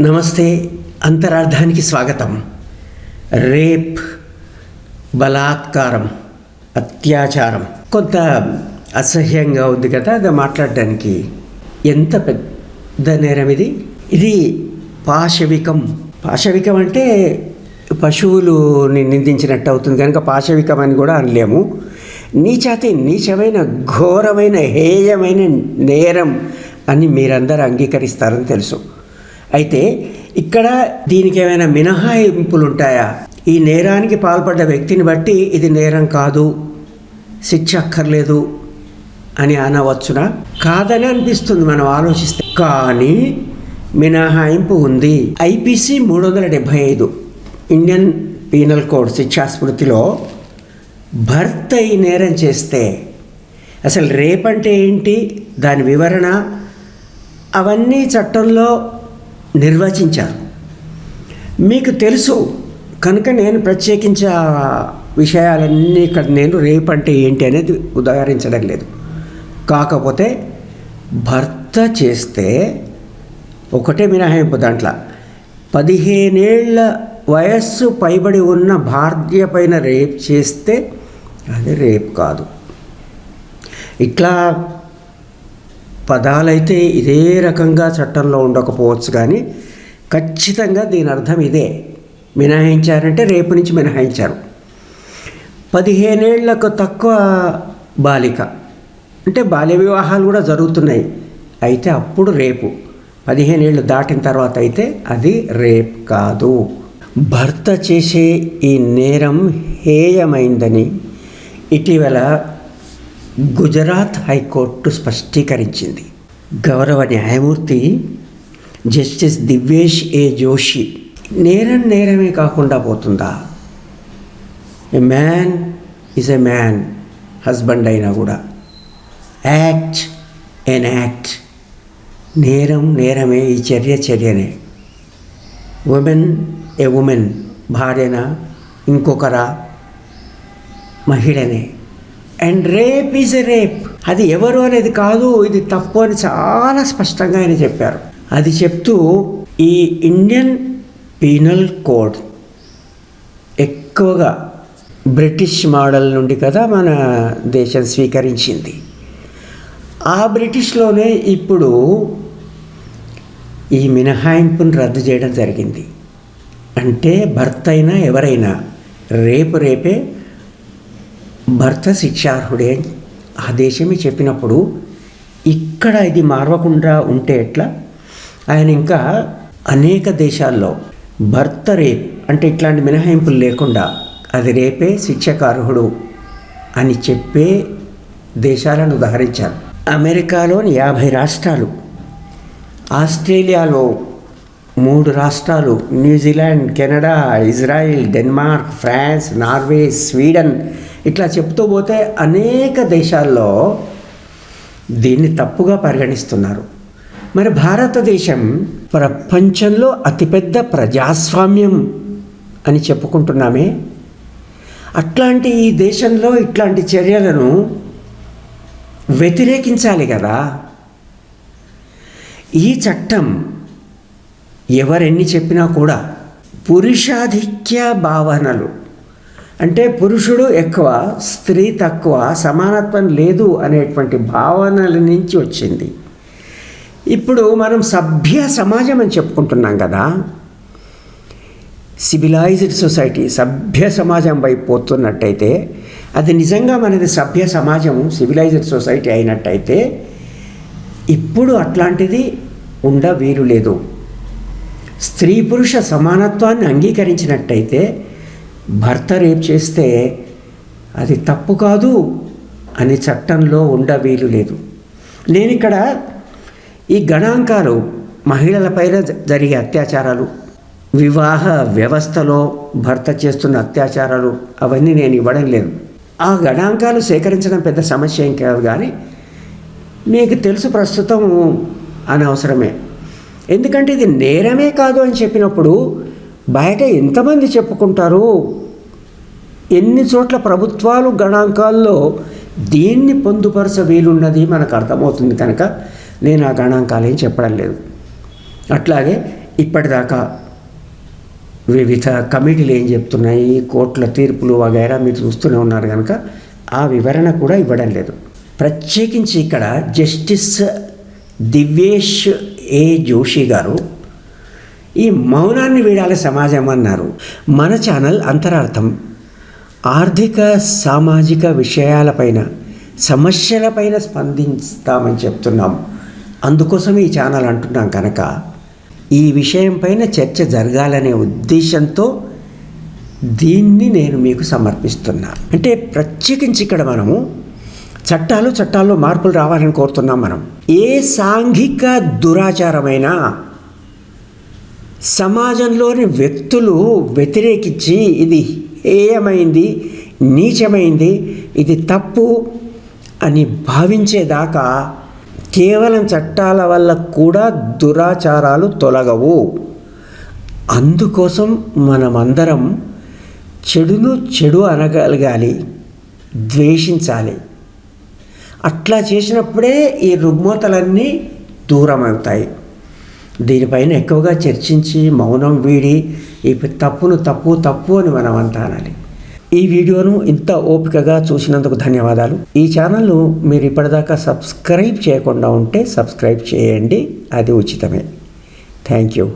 నమస్తే అంతరార్థానికి స్వాగతం. రేప్ బలాత్కారం అత్యాచారం. కొంత అసహ్యంగా ఉంది కదా అది మాట్లాడడానికి. ఎంత పెద్ద నేరం ఇది? ఇది పాశవికం. పాశవికం అంటే పశువులుని నిందించినట్టు అవుతుంది. కనుక పాశవికం అని కూడా అనలేము. నీచాతి నీచమైన ఘోరమైన హేయమైన నేరం అని మీరందరూ అంగీకరిస్తారని తెలుసు. అయితే ఇక్కడ దీనికి ఏమైనా మినహాయింపులు ఉంటాయా ఈ నేరానికి పాల్పడ్డ వ్యక్తిని బట్టి ఇది నేరం కాదు శిక్ష అక్కర్లేదు అని అనవచ్చునా? కాదని అనిపిస్తుంది మనం ఆలోచిస్తే. కానీ మినహాయింపు ఉంది. ఐపీసీ మూడు వందల డెబ్భై ఐదు ఇండియన్ పీనల్ కోడ్ శిక్షాస్మృతిలో భర్త ఈ నేరం చేస్తే అసలు రేప్ అంటే ఏంటి? దాని వివరణ? అవన్నీ చట్టంలో నిర్వచించారు. మీకు తెలుసు కనుక నేను ప్రత్యేకించే ఆ విషయాలన్నీ ఇక్కడ నేను రేపు అంటే ఏంటి అనేది ఉదాహరించడం లేదు. కాకపోతే భర్త చేస్తే ఒకటే మినహాయింపు దాంట్లో. పదిహేనేళ్ళ వయస్సు పైబడి ఉన్న భార్య పైన రేప్ చేస్తే అది రేప్ కాదు. ఇట్లా పదాలైతే ఇదే రకంగా చట్టంలో ఉండకపోవచ్చు కానీ ఖచ్చితంగా దీని అర్థం ఇదే. మినహాయించారంటే రేపు నుంచి మినహాయించారు. పదిహేనేళ్ళకు తక్కువ బాలిక. అంటే బాల్య వివాహాలు కూడా జరుగుతున్నాయి. అయితే అప్పుడు రేపు. పదిహేనేళ్ళు దాటిన తర్వాత అయితే అది రేప్ కాదు. భర్త చేసే ఈ నేరం హేయమైందని ఇటీవల గుజరాత్ హైకోర్టు స్పష్టీకరించింది. గౌరవ న్యాయమూర్తి జస్టిస్ దివ్యేష్ ఏ జోషి నేరం నేరమే కాకుండా పోతుందా? A man is a man husband అయినా కూడా. యాక్ట్ ఎన్ యాక్ట్ నేరం నేరమే ఈ చర్య చర్యనే. ఉమెన్ ఏ ఉమెన్ భార్యన ఇంకొకరా మహిళనే. And rape is a rape అది ఎవరు అనేది కాదు ఇది తప్పు అని చాలా స్పష్టంగా ఆయన చెప్పారు. అది చెప్తూ ఈ ఇండియన్ పీనల్ కోడ్ ఎక్కువగా బ్రిటిష్ మోడల్ నుండి కదా మన దేశం స్వీకరించింది. ఆ బ్రిటిష్లోనే ఇప్పుడు ఈ మినహాయింపును రద్దు చేయడం జరిగింది. అంటే భర్త అయినా ఎవరైనా రేపు రేపే భర్త శిక్షార్హుడే ఆ దేశమే చెప్పినప్పుడు ఇక్కడ ఇది మారవకుండా ఉంటే ఎట్లా? ఆయన ఇంకా అనేక దేశాల్లో భర్త రేప్ అంటే ఇట్లాంటి మినహాయింపులు లేకుండా అది రేపే శిక్షకార్హుడు అని చెప్పే దేశాలను ఉదహరించారు. అమెరికాలోని యాభై రాష్ట్రాలు ఆస్ట్రేలియాలో మూడు రాష్ట్రాలు New Zealand Canada Israel Denmark France Norway Sweden ఇట్లా చెప్తూ పోతే అనేక దేశాల్లో దీన్ని తప్పుగా పరిగణిస్తున్నారు. మరి భారతదేశం ప్రపంచంలో అతిపెద్ద ప్రజాస్వామ్యం అని చెప్పుకుంటున్నామే. అట్లాంటి ఈ దేశంలో ఇట్లాంటి చర్యలను వ్యతిరేకించాలి కదా. ఈ చట్టం ఎవరెన్ని చెప్పినా కూడా పురుషాధిక్య భావనలు అంటే పురుషుడు ఎక్కువ స్త్రీ తక్కువ సమానత్వం లేదు అనేటువంటి భావనల నుంచి వచ్చింది. ఇప్పుడు మనం సభ్య సమాజం అని చెప్పుకుంటున్నాం కదా. సివిలైజ్డ్ సొసైటీ సభ్య సమాజం వైపు పోతున్నట్టయితే అది నిజంగా మనది సభ్య సమాజం సివిలైజ్డ్ సొసైటీ అయినట్టయితే ఇప్పుడు అట్లాంటిది ఉండ వీలు లేదు. స్త్రీ పురుష సమానత్వాన్ని అంగీకరించినట్టయితే భర్త రేపు చేస్తే అది తప్పు కాదు అని చట్టంలో ఉండ వీలు లేదు. నేను ఇక్కడ ఈ గణాంకాలు మహిళలపైన జరిగే అత్యాచారాలు వివాహ వ్యవస్థలో భర్త చేస్తున్న అత్యాచారాలు అవన్నీ నేను ఇవ్వడం లేదు. ఆ గణాంకాలు సేకరించడం పెద్ద సమస్య ఏం కాదు కానీ మీకు తెలుసు ప్రస్తుతం అనవసరమే. ఎందుకంటే ఇది నేరమే కాదు అని చెప్పినప్పుడు బయట ఎంతమంది చెప్పుకుంటారు? ఎన్ని చోట్ల ప్రభుత్వాలు గణాంకాల్లో దీన్ని పొందుపరచ వీలున్నది మనకు అర్థమవుతుంది కనుక నేను ఆ గణాంకాలు ఏం చెప్పడం లేదు. అట్లాగే ఇప్పటిదాకా వివిధ కమిటీలు ఏం చెప్తున్నాయి? కోర్టుల తీర్పులు వగైరా మీరు చూస్తూనే ఉన్నారు కనుక ఆ వివరణ కూడా ఇవ్వడం లేదు. ప్రత్యేకించి ఇక్కడ జస్టిస్ దివ్యేష్ ఏ జోషి గారు ఈ మౌనాన్ని వీడాలి సమాజం అన్నారు. మన ఛానల్ అంతరార్థం. ఆర్థిక సామాజిక విషయాలపైన సమస్యలపైన స్పందిస్తామని చెప్తున్నాం. అందుకోసం ఈ ఛానల్ అంటున్నాం కనుక. ఈ విషయంపైన చర్చ జరగాలనే ఉద్దేశంతో దీన్ని నేను మీకు సమర్పిస్తున్నా. అంటే ప్రత్యేకించి ఇక్కడ మనము చట్టాలు చట్టాల్లో మార్పులు రావాలని కోరుతున్నాం మనం. ఏ సాంఘిక దురాచారమైనా సమాజంలోని వ్యక్తులు వ్యతిరేకించి ఇది ఏయమైంది నీచమైంది ఇది తప్పు అని భావించేదాకా కేవలం చట్టాల వల్ల కూడా దురాచారాలు తొలగవు. అందుకోసం మనమందరం చెడును చెడు అనగలగాలి ద్వేషించాలి. అట్లా చేసినప్పుడే ఈ రుగ్మతలన్నీ దూరం అవుతాయి దీనిపైన ఎక్కువగా చర్చించి మౌనం వీడి ఈ తప్పును తప్పు తప్పు అని మనం అంతా అనాలి. ఈ వీడియోను ఇంత ఓపికగా చూసినందుకు ధన్యవాదాలు. ఈ ఛానల్ను మీరు ఇప్పటిదాకా సబ్స్క్రైబ్ చేయకుండా ఉంటే సబ్స్క్రైబ్ చేయండి. అది ఉచితమే. Thank you.